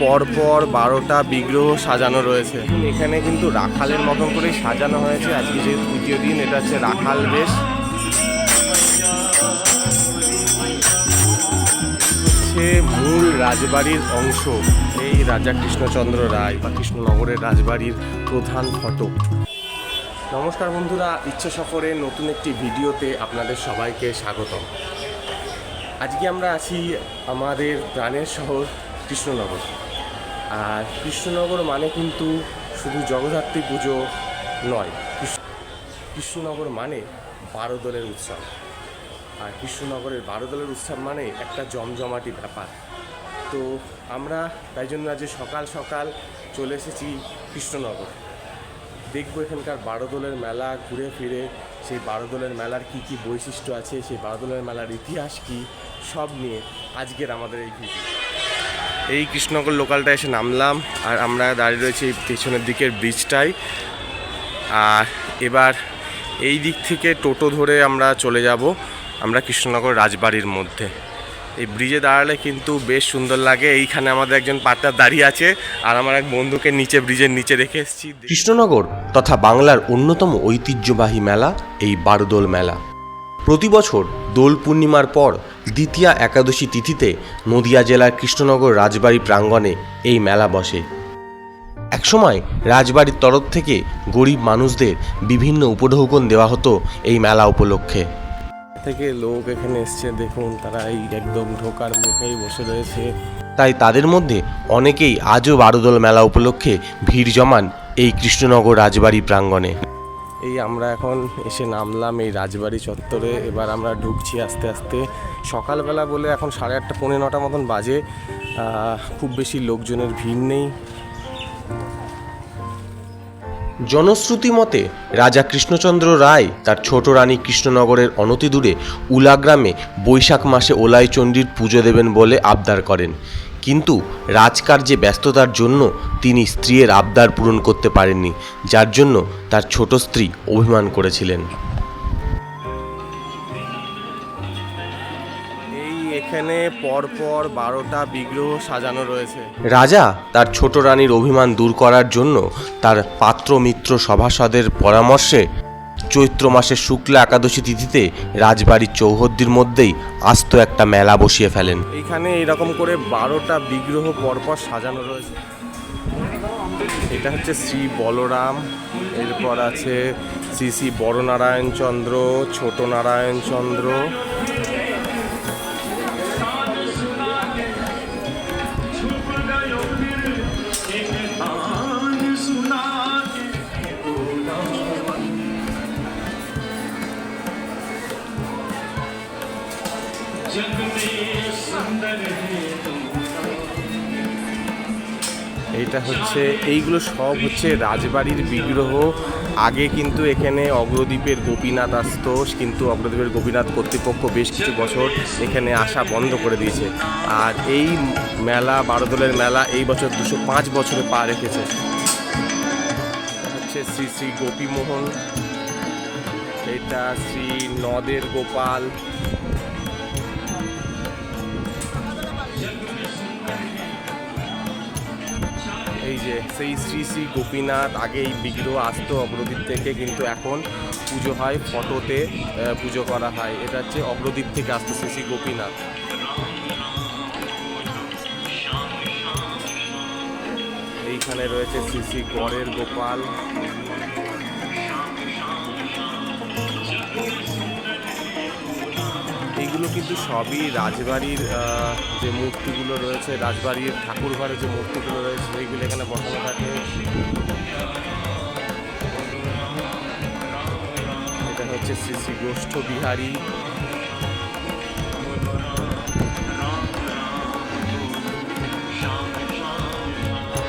পরপর বারোটা বিগ্রহ সাজানো রয়েছে। এখানে কিন্তু রাখালের মতন করেই সাজানো হয়েছে। আজকে যে তৃতীয় দিন, এটা হচ্ছে রাখাল বেশ। মূল রাজবাড়ির অংশ। এই রাজা কৃষ্ণচন্দ্র রায় বা কৃষ্ণনগরের রাজবাড়ির প্রধান ফটক। নমস্কার বন্ধুরা, ইচ্ছে সফরে নতুন একটি ভিডিওতে আপনাদের সবাইকে স্বাগতম। আজকে আমরা আছি আমাদের প্রাণের শহর কৃষ্ণনগর। আর কৃষ্ণনগর মানে কিন্তু শুধু জগদ্ধাত্রী পুজো নয়, কৃষ্ণ- কৃষ্ণনগর মানে বারো দলের উৎসব। আর কৃষ্ণনগরের বারো দলের উৎসব মানে একটা জমজমাটি ব্যাপার। তো আমরা তাই জন্য আজ সকাল সকাল চলে এসেছি কৃষ্ণনগর। দেখব এখানকার বারো দলের মেলা, ঘুরে ফিরে সেই বারো দলের মেলার কি কি বৈশিষ্ট্য আছে, সেই বারো দলের মেলার ইতিহাস কি, সব নিয়ে আজকের আমাদের এই ভিডিও। এই কৃষ্ণনগর লোকালটা এসে নামলাম, আর আমরা দাঁড়িয়ে রয়েছি পেছনের দিকের ব্রিজটাই আর এবার এই দিক থেকে টোটো ধরে আমরা চলে যাব, আমরা কৃষ্ণনগর রাজবাড়ির মধ্যে। এই ব্রিজে দাঁড়ালে কিন্তু বেশ সুন্দর লাগে। এইখানে আমাদের একজন পার্টনার দাঁড়িয়ে আছে, আর আমার এক বন্ধুকে নিচে ব্রিজের নিচে রেখে এসেছি। কৃষ্ণনগর তথা বাংলার অন্যতম ঐতিহ্যবাহী মেলা, এই বারোদোল মেলা। প্রতি বছর দোল পূর্ণিমার পর দ্বিতীয়া একাদশী তিথিতে নদিয়া জেলার কৃষ্ণনগর রাজবাড়ি প্রাঙ্গণে এই মেলা বসে। একসময় রাজবাড়ির তরফ থেকে গরিব মানুষদের বিভিন্ন উপঢৌকন দেওয়া হতো এই মেলা উপলক্ষে। থেকে লোক এখানে এসছে দেখুন তারা এই একদম ঢোকার মুখেই বসে রয়েছে। তাই তাদের মধ্যে অনেকেই আজও বারোদল মেলা উপলক্ষে ভিড় জমান এই কৃষ্ণনগর রাজবাড়ি প্রাঙ্গণে। এই আমরা এখন এসে নামলাম এই রাজবাড়ি চত্বরে। এবার আমরা ঢুকছি আস্তে আস্তে। সকালবেলা বলে এখন সাড়ে আটটা, পৌনে নটা মতন বাজে। খুব বেশি লোকজনের ভিড় নেই। জনশ্রুতি মতে রাজা কৃষ্ণচন্দ্র রায় তার ছোট রানী কৃষ্ণনগরের অনতিদূরে উলাগ্রামে বৈশাখ মাসে ওলাই চণ্ডীর পুজো দেবেন বলে আবদার করেন। কিন্তু রাজকার্যে ব্যস্ততার জন্য তিনি স্ত্রীর আবদার পূরণ করতে পারেননি যার জন্য তার ছোট স্ত্রী অভিমান করেছিলেন। এই এখানে পরপর বারোটা বিগ্রহ সাজানো রয়েছে। রাজা তার ছোট রানীর অভিমান দূর করার জন্য তার পাত্র মিত্র সভাসদের পরামর্শে চৈত্র মাসের শুক্লা একাদশী তিথিতে রাজবাড়ির চৌহদ্দির মধ্যেই আস্ত একটা মেলা বসিয়ে ফেলেন। এখানে এরকম করে বারোটা বিগ্রহ পরপর সাজানো রয়েছে। এটা হচ্ছে শ্রী বলরাম, এরপর আছে শ্রী শ্রী বড় নারায়ণ চন্দ্র ছোট নারায়ণ চন্দ্র এইটা হচ্ছে, এইগুলো সব হচ্ছে রাজবাড়ির বিগ্রহ। আগে কিন্তু এখানে অগ্রদ্বীপের গোপীনাথ আসতো, কিন্তু অগ্রদ্বীপের গোপীনাথ কর্তৃপক্ষ বেশ কিছু বছর এখানে আসা বন্ধ করে দিয়েছে। আর এই মেলা, বারোদলের মেলা এই বছর দুশো পাঁচ বছরে পা রেখেছে। হচ্ছে শ্রী শ্রী গোপীমোহন। এটা শ্রী নদের গোপাল। যে সেই শ্রী শ্রী গোপীনাথ আগে এই বিগ্রহ আসতো অগ্রদ্বীপ থেকে, কিন্তু এখন পুজো হয় ফটোতে পুজো করা হয়। এটা হচ্ছে অগ্রদ্বীপ থেকে আসতো শ্রী শ্রী গোপীনাথ। এইখানে রয়েছে শ্রী শ্রী গড়ের গোপাল। এইগুলো কিন্তু সবই রাজবাড়ির যে মূর্তিগুলো রয়েছে, রাজবাড়ির ঠাকুর ঘরের যে মূর্তিগুলো রয়েছে, সেইগুলো এখানে বসানো থাকে। এটা হচ্ছে শ্রী শ্রী গোষ্ঠ বিহারী।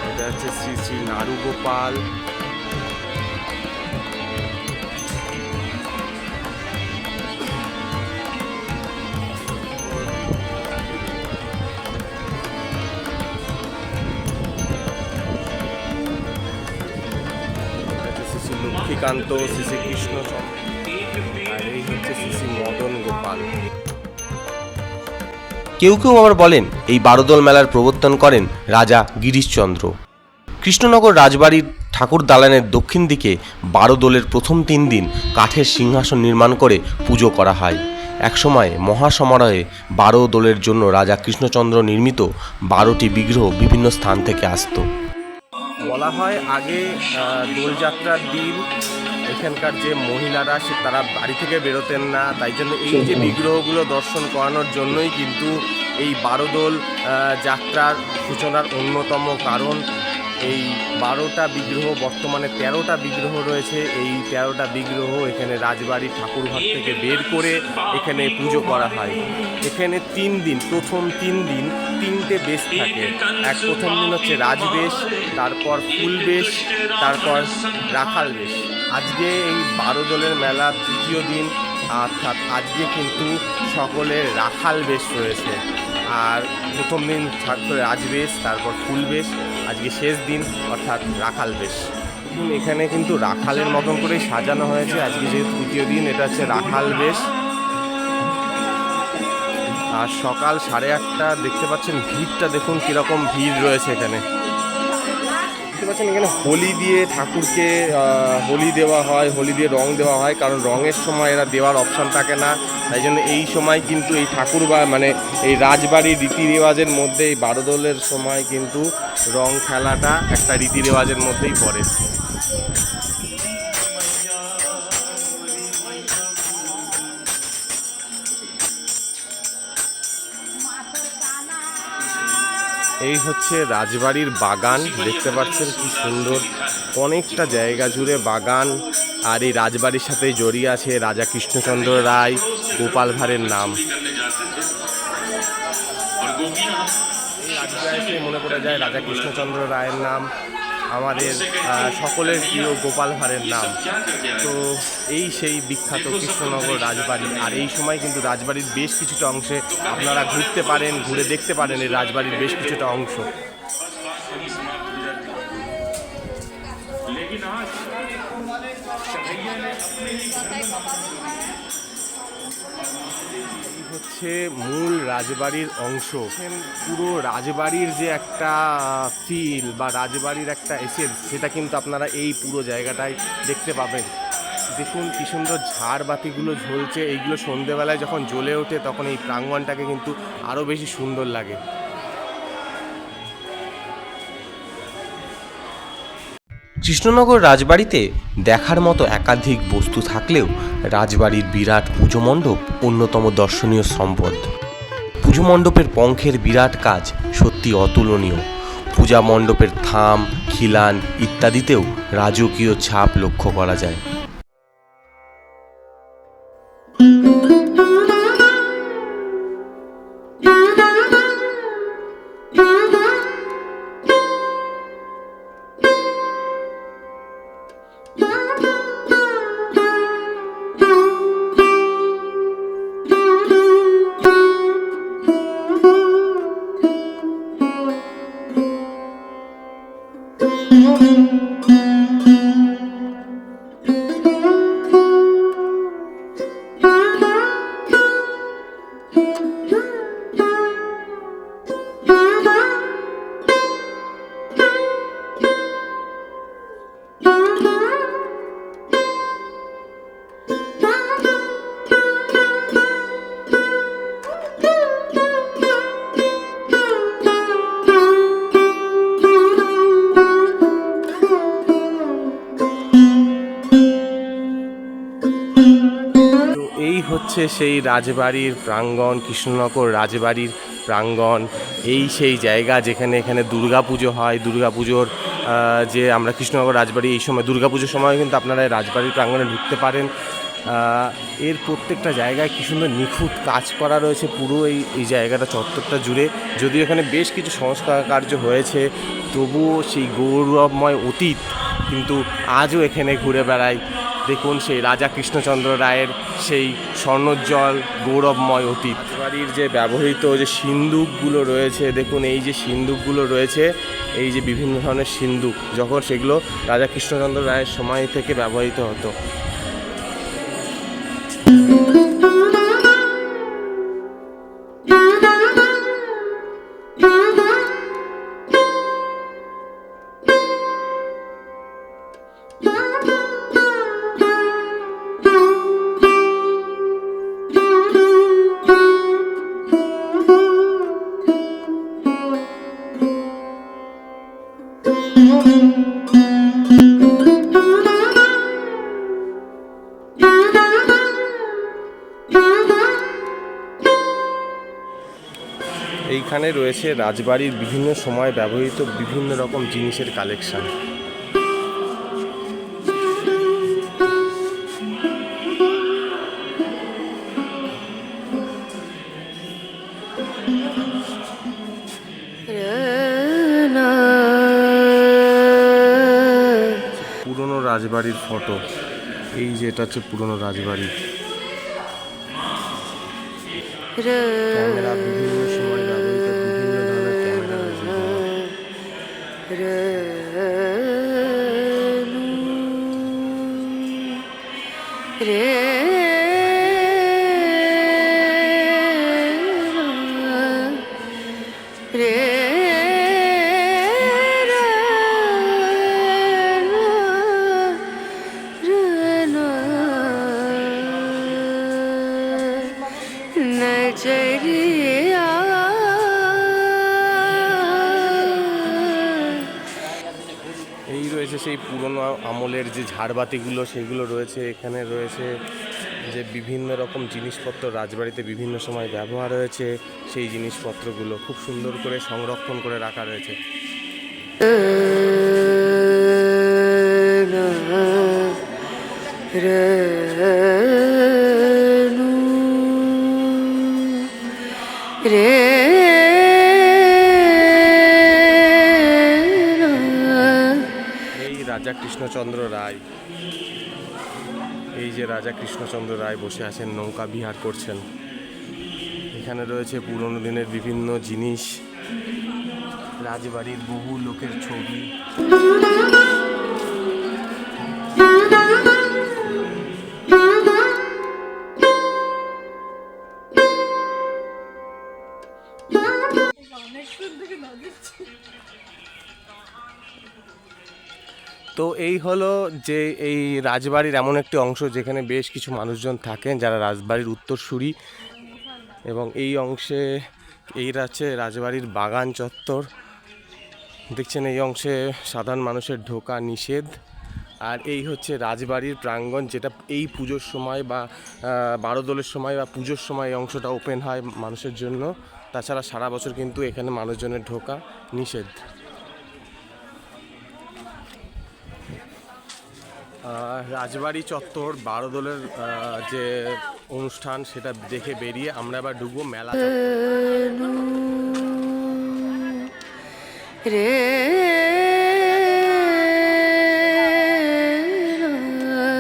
এটা হচ্ছে শ্রী শ্রী নারু শ্রী শ্রী কৃষ্ণচন্দ্র আর এই হচ্ছে শ্রী মদন গোপাল। কেউ কেউ আবার বলেন, এই বারোদল মেলার প্রবর্তন করেন রাজা গিরিশচন্দ্র। কৃষ্ণনগর রাজবাড়ির ঠাকুর দালানের দক্ষিণ দিকে বারো দোলের প্রথম তিন দিন কাঠের সিংহাসন নির্মাণ করে পুজো করা হয়। একসময় মহাসমারোহে বারো দোলের জন্য রাজা কৃষ্ণচন্দ্র নির্মিত বারোটি বিগ্রহ বিভিন্ন স্থান থেকে আসতো। বলা হয় আগে দোলযাত্রার দিন এখানকার যে মহিলারা সে তারা বাড়ি থেকে বেরোতেন না। তাই জন্য এই যে বিগ্রহগুলো দর্শন করানোর জন্যই কিন্তু এই বারোদোল যাত্রার সূচনার অন্যতম কারণ। এই বারোটা বিগ্রহ, বর্তমানে তেরোটা বিগ্রহ রয়েছে। এই তেরোটা বিগ্রহ এখানে রাজবাড়ির ঠাকুরঘর থেকে বের করে এখানে পুজো করা হয়। এখানে তিন দিন, প্রথম তিন দিন তিনটে বেশ থাকে। এক প্রথম দিন হচ্ছে রাজবেশ, তারপর ফুলবেশ, তারপর রাখাল বেশ আজকে এই বারো দলের মেলা তৃতীয় দিন, অর্থাৎ আজকে কিন্তু সকলের রাখাল বেশ রয়েছে। আর প্রথম দিন থাকতো রাজবেশ তারপর ফুলবেশ আজকে শেষ দিন, অর্থাৎ রাখাল বেশ। এখানে কিন্তু রাখালের মতন করেই সাজানো হয়েছে, আজকে যে তৃতীয় দিন, এটা হচ্ছে রাখাল বেশ। আর সকাল সাড়ে আটটা, দেখতে পাচ্ছেন, ভিড়টা দেখুন কীরকম ভিড় রয়েছে এখানে। পাচ্ছেন এখানে? হোলি দিয়ে ঠাকুরকে হোলি দেওয়া হয়, হোলি দিয়ে রং দেওয়া হয়, কারণ রঙের সময় এরা দেওয়ার অপশান থাকে না। তাই জন্য এই সময় কিন্তু এই ঠাকুর বা মানে এই রাজবাড়ির রীতি রেওয়াজের মধ্যে এই বারোদলের সময় কিন্তু রং খেলাটা একটা রীতি রেওয়াজের মধ্যেই পড়ে। এই হচ্ছে রাজবাড়ির বাগান। দেখতে পাচ্ছেন কি সুন্দর। অনেকটা জায়গা জুড়ে বাগান। আর এই রাজবাড়ির সাথে জড়িয়ে আছে রাজা কৃষ্ণচন্দ্র রায়, গোপাল ভাঁড়ের নাম। মনে পড়ে যায় রাজা কৃষ্ণচন্দ্র রায়ের নাম। আমাদের সকলের প্রিয় গোপাল ভাঁড়ের নাম। তো এই সেই বিখ্যাত কৃষ্ণনগর রাজবাড়ি। আর এই সময় কিন্তু রাজবাড়ির বেশ কিছুটা অংশে আপনারা ঘুরতে পারেন, ঘুরে দেখতে পারেন এই রাজবাড়ির বেশ কিছুটা অংশ। হচ্ছে মূল রাজবাড়ির অংশ। পুরো রাজবাড়ির যে একটা ফিল বা রাজবাড়ির একটা এসেন্স সেটা কিন্তু আপনারা এই পুরো জায়গাটায় দেখতে পাবেন। দেখুন কি সুন্দর ঝাড়বাতিগুলো ঝলছে, এইগুলো সন্ধেবেলায় যখন জ্বলে ওঠে, তখন এই প্রাঙ্গণটাকে কিন্তু আরও বেশি সুন্দর লাগে। কৃষ্ণনগর রাজবাড়িতে দেখার মতো একাধিক বস্তু থাকলেও রাজবাড়ির বিরাট পুজো মণ্ডপ অন্যতম দর্শনীয় সম্পদ। পুজো মণ্ডপের পঙ্খের বিরাট কাজ সত্যি অতুলনীয়। পূজা মণ্ডপের থাম, খিলান ইত্যাদিতেও রাজকীয় ছাপ লক্ষ্য করা যায়। হচ্ছে সেই রাজবাড়ির প্রাঙ্গণ কৃষ্ণনগর রাজবাড়ির প্রাঙ্গণ এই সেই জায়গা যেখানে এখানে দুর্গাপুজো হয়। আহ, যে আমরা কৃষ্ণনগর রাজবাড়ি এই সময় দুর্গাপুজোর সময় কিন্তু আপনারা রাজবাড়ির প্রাঙ্গণে ঢুকতে পারেন। এর প্রত্যেকটা জায়গায় কি সুন্দর নিখুঁত কাজ করা রয়েছে পুরো এই এই জায়গাটা চত্বরটা জুড়ে। যদিও এখানে বেশ কিছু সংস্কার কার্য হয়েছে তবুও সেই গৌরবময় অতীত কিন্তু আজও এখানে ঘুরে বেড়ায়। দেখুন সেই রাজা কৃষ্ণচন্দ্র রায়ের সেই স্বর্ণোজ্জ্বল গৌরবময় অতীত। বাড়ির যে ব্যবহৃত যে সিন্দুকগুলো রয়েছে, দেখুন এই যে সিন্দুকগুলো রয়েছে, এই যে বিভিন্ন ধরনের সিন্দুক, যখন সেগুলো রাজা কৃষ্ণচন্দ্র রায়ের সময় থেকে ব্যবহৃত হতো। এখানে রয়েছে রাজবাড়ির বিভিন্ন সময় ব্যবহৃত বিভিন্ন রকম জিনিসের কালেকশন। পুরনো রাজবাড়ির ফটো। এই যে এটা হচ্ছে পুরনো রাজবাড়ি। ক্যামেরা বিভিন্ন পুরনো আমলের যে ঝাড়বাতিগুলো সেগুলো রয়েছে, এখানে রয়েছে যে বিভিন্ন রকম জিনিসপত্র রাজবাড়িতে বিভিন্ন সময় ব্যবহার হয়েছে, সেই জিনিসপত্রগুলো খুব সুন্দর করে সংরক্ষণ করে রাখা রয়েছে। এই এই যে রাজা কৃষ্ণচন্দ্র রায় বসে আছেন, নৌকা বিহার করছেন। এখানে রয়েছে পুরনো দিনের বিভিন্ন জিনিস, রাজবাড়ির বহু লোকের ছবি। তো এই হলো যে এই রাজবাড়ির এমন একটি অংশ যেখানে বেশ কিছু মানুষজন থাকেন যারা রাজবাড়ির উত্তরসূরি এবং এই অংশে এই আছে রাজবাড়ির বাগান চত্বর। দেখছেন এই অংশে সাধারণ মানুষের ঢোকা নিষেধ। আর এই হচ্ছে রাজবাড়ির প্রাঙ্গণ যেটা এই পুজোর সময় বা বারোদোলের সময় বা পুজোর সময় এই অংশটা ওপেন হয় মানুষের জন্য। তাছাড়া সারা বছর কিন্তু এখানে মানুষজনের ঢোকা নিষেধ। রাজবাড়ি চত্বর বারোদোলের যে অনুষ্ঠান সেটা দেখে বেরিয়ে আমরা এবার ঢুকবো মেলা।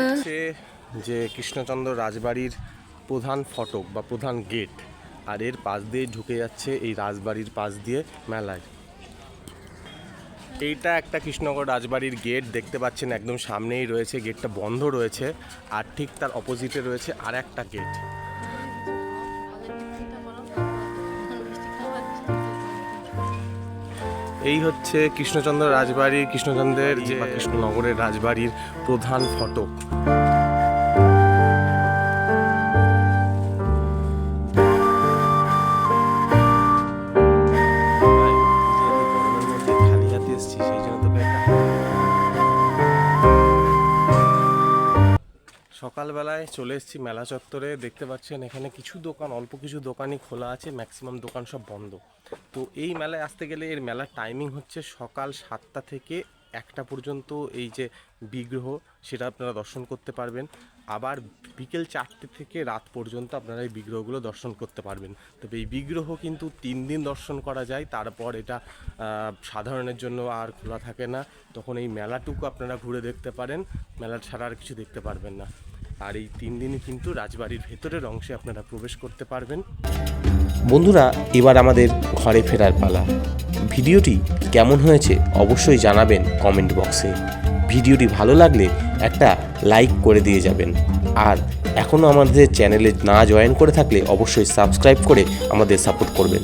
হচ্ছে যে কৃষ্ণচন্দ্র রাজবাড়ির প্রধান ফটক বা প্রধান গেট আর এর পাশ দিয়ে ঢুকে যাচ্ছে এই রাজবাড়ির পাশ দিয়ে মেলায় এইটা একটা কৃষ্ণগড় রাজবাড়ির গেট, দেখতে পাচ্ছেন একদম সামনেই রয়েছে, গেটটা বন্ধ রয়েছে, আর ঠিক তার অপোজিটে রয়েছে আর একটা গেট। এই হচ্ছে কৃষ্ণচন্দ্র রাজবাড়ির কৃষ্ণচন্দ্রের যে কৃষ্ণনগরের রাজবাড়ির প্রধান ফটক। চলে এসেছি মেলা চত্বরে। দেখতে পাচ্ছেন এখানে কিছু দোকান, অল্প কিছু দোকানই খোলা আছে ম্যাক্সিমাম দোকান সব বন্ধ। তো এই মেলায় আসতে গেলে এর মেলার টাইমিং হচ্ছে সকাল সাতটা থেকে একটা পর্যন্ত এই যে বিগ্রহ, সেটা আপনারা দর্শন করতে পারবেন। আবার বিকেল চারটে থেকে রাত পর্যন্ত আপনারা এই বিগ্রহগুলো দর্শন করতে পারবেন। তবে এই বিগ্রহ কিন্তু তিন দিন দর্শন করা যায়, তারপর এটা সাধারণের জন্য আর খোলা থাকে না। তখন এই মেলাটুকু আপনারা ঘুরে দেখতে পারেন, মেলা ছাড়া আর কিছু দেখতে পারবেন না। আর এই তিন দিনই কিন্তু রাজবাড়ির ভেতরের অংশে আপনারা প্রবেশ করতে পারবেন। বন্ধুরা, এবার আমাদের ঘরে ফেরার পালা। ভিডিওটি কেমন হয়েছে অবশ্যই জানাবেন কমেন্ট বক্সে। ভিডিওটি ভালো লাগলে একটা লাইক করে দিয়ে যাবেন। আর এখনও আমাদের চ্যানেলে না জয়েন করে থাকলে অবশ্যই সাবস্ক্রাইব করে আমাদের সাপোর্ট করবেন।